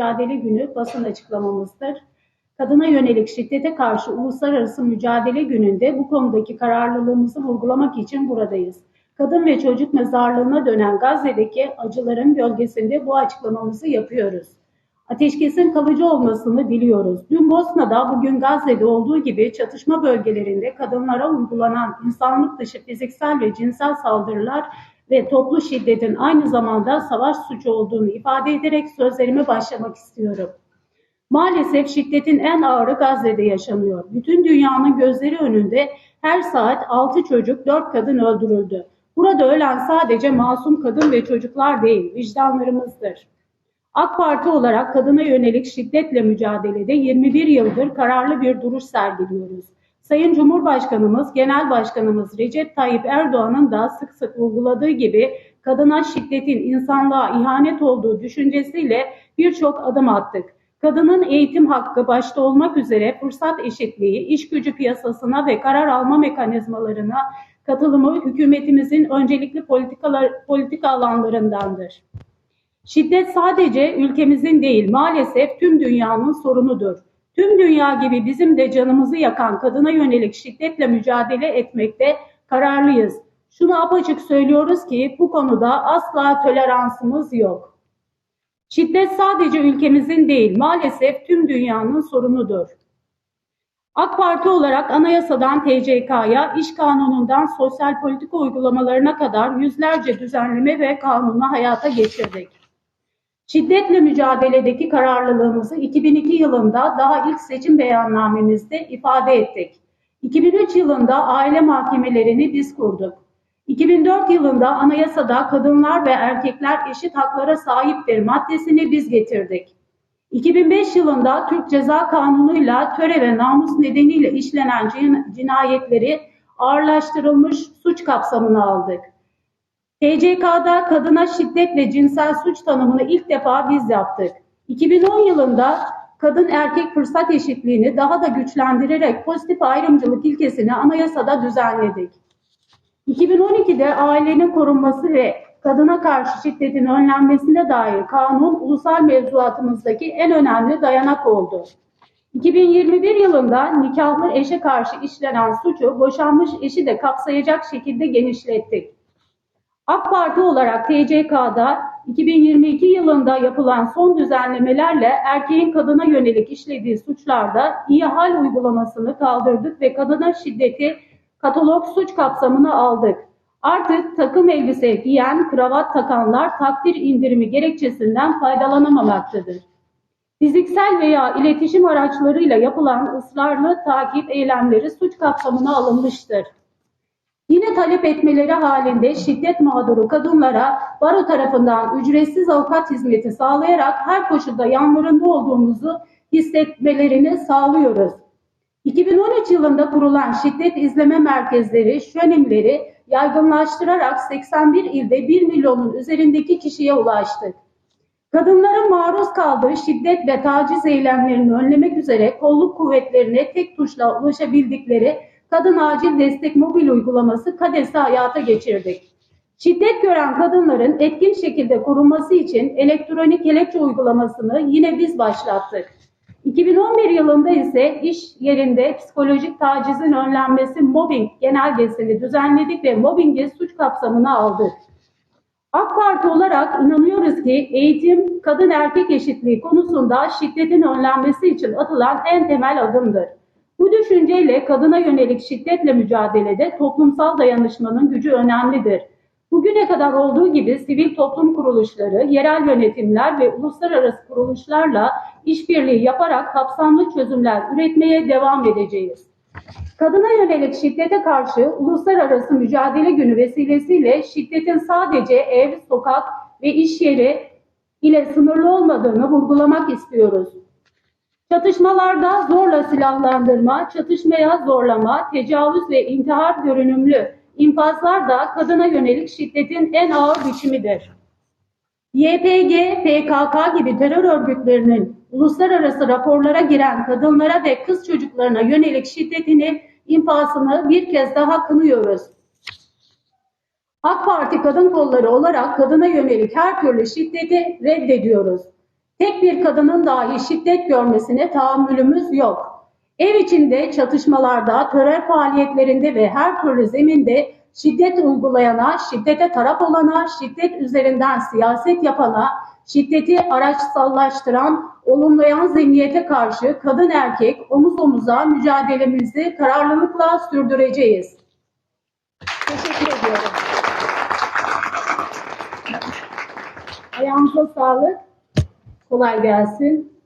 Mücadele Günü basın açıklamamızdır. Kadına yönelik şiddete karşı Uluslararası Mücadele Günü'nde bu konudaki kararlılığımızı vurgulamak için buradayız. Kadın ve çocuk mezarlığına dönen Gazze'deki acıların gölgesinde bu açıklamamızı yapıyoruz. Ateşkesin kalıcı olmasını diliyoruz. Dün Bosna'da, bugün Gazze'de olduğu gibi çatışma bölgelerinde kadınlara uygulanan insanlık dışı fiziksel ve cinsel saldırılar ve toplu şiddetin aynı zamanda savaş suçu olduğunu ifade ederek sözlerime başlamak istiyorum. Maalesef şiddetin en ağırı Gazze'de yaşanıyor. Bütün dünyanın gözleri önünde her saat 6 çocuk, 4 kadın öldürüldü. Burada ölen sadece masum kadın ve çocuklar değil, vicdanlarımızdır. AK Parti olarak kadına yönelik şiddetle mücadelede 21 yıldır kararlı bir duruş sergiliyoruz. Sayın Cumhurbaşkanımız, Genel Başkanımız Recep Tayyip Erdoğan'ın da sık sık vurguladığı gibi kadına şiddetin insanlığa ihanet olduğu düşüncesiyle birçok adım attık. Kadının eğitim hakkı başta olmak üzere fırsat eşitliği, iş gücü piyasasına ve karar alma mekanizmalarına katılımı hükümetimizin öncelikli politikalar, politika alanlarındandır. Şiddet sadece ülkemizin değil, maalesef tüm dünyanın sorunudur. Tüm dünya gibi bizim de canımızı yakan kadına yönelik şiddetle mücadele etmekte kararlıyız. Şunu apaçık söylüyoruz ki bu konuda asla toleransımız yok. Şiddet sadece ülkemizin değil, maalesef tüm dünyanın sorunudur. AK Parti olarak anayasadan TCK'ya, iş kanunundan sosyal politika uygulamalarına kadar yüzlerce düzenleme ve kanunu hayata geçirdik. Şiddetle mücadeledeki kararlılığımızı 2002 yılında daha ilk seçim beyannamemizde ifade ettik. 2003 yılında aile mahkemelerini biz kurduk. 2004 yılında anayasada kadınlar ve erkekler eşit haklara sahiptir maddesini biz getirdik. 2005 yılında Türk Ceza Kanunu'yla töre ve namus nedeniyle işlenen cinayetleri ağırlaştırılmış suç kapsamına aldık. TCK'da kadına şiddet ve cinsel suç tanımını ilk defa biz yaptık. 2010 yılında kadın erkek fırsat eşitliğini daha da güçlendirerek pozitif ayrımcılık ilkesini anayasada düzenledik. 2012'de ailenin korunması ve kadına karşı şiddetin önlenmesine dair kanun ulusal mevzuatımızdaki en önemli dayanak oldu. 2021 yılında nikahlı eşe karşı işlenen suçu boşanmış eşi de kapsayacak şekilde genişlettik. AK Parti olarak TCK'da 2022 yılında yapılan son düzenlemelerle erkeğin kadına yönelik işlediği suçlarda iyi hal uygulamasını kaldırdık ve kadına şiddeti katalog suç kapsamına aldık. Artık takım elbise giyen, kravat takanlar takdir indirimi gerekçesinden faydalanamamaktadır. Fiziksel veya iletişim araçlarıyla yapılan ısrarlı takip eylemleri suç kapsamına alınmıştır. Yine talep etmeleri halinde şiddet mağduru kadınlara baro tarafından ücretsiz avukat hizmeti sağlayarak her koşulda yanlarında olduğumuzu hissetmelerini sağlıyoruz. 2013 yılında kurulan şiddet izleme merkezleri, şönimleri yaygınlaştırarak 81 ilde 1 milyonun üzerindeki kişiye ulaştık. Kadınların maruz kaldığı şiddet ve taciz eylemlerini önlemek üzere kolluk kuvvetlerine tek tuşla ulaşabildikleri Kadın Acil Destek Mobil Uygulaması KADES'i hayata geçirdik. Şiddet gören kadınların etkin şekilde korunması için elektronik kelepçe uygulamasını yine biz başlattık. 2011 yılında ise iş yerinde psikolojik tacizin önlenmesi mobbing genelgesini düzenledik ve mobbingi suç kapsamına aldık. AK Parti olarak inanıyoruz ki eğitim kadın erkek eşitliği konusunda şiddetin önlenmesi için atılan en temel adımdır. Bu düşünceyle kadına yönelik şiddetle mücadelede toplumsal dayanışmanın gücü önemlidir. Bugüne kadar olduğu gibi sivil toplum kuruluşları, yerel yönetimler ve uluslararası kuruluşlarla işbirliği yaparak kapsamlı çözümler üretmeye devam edeceğiz. Kadına yönelik şiddete karşı Uluslararası Mücadele Günü vesilesiyle şiddetin sadece ev, sokak ve iş yeri ile sınırlı olmadığını vurgulamak istiyoruz. Çatışmalarda zorla silahlandırma, çatışmaya zorlama, tecavüz ve intihar görünümlü infazlar da kadına yönelik şiddetin en ağır biçimidir. YPG, PKK gibi terör örgütlerinin uluslararası raporlara giren kadınlara ve kız çocuklarına yönelik şiddetini, infazını bir kez daha kınıyoruz. AK Parti kadın kolları olarak kadına yönelik her türlü şiddeti reddediyoruz. Tek bir kadının dahi şiddet görmesine tahammülümüz yok. Ev içinde çatışmalarda, terör faaliyetlerinde ve her türlü zeminde şiddet uygulayana, şiddete taraf olana, şiddet üzerinden siyaset yapana, şiddeti araçsallaştıran, olumlayan zihniyete karşı kadın erkek omuz omuza mücadelemizi kararlılıkla sürdüreceğiz. Teşekkür ediyorum. Ayağınıza sağlık. Kolay gelsin.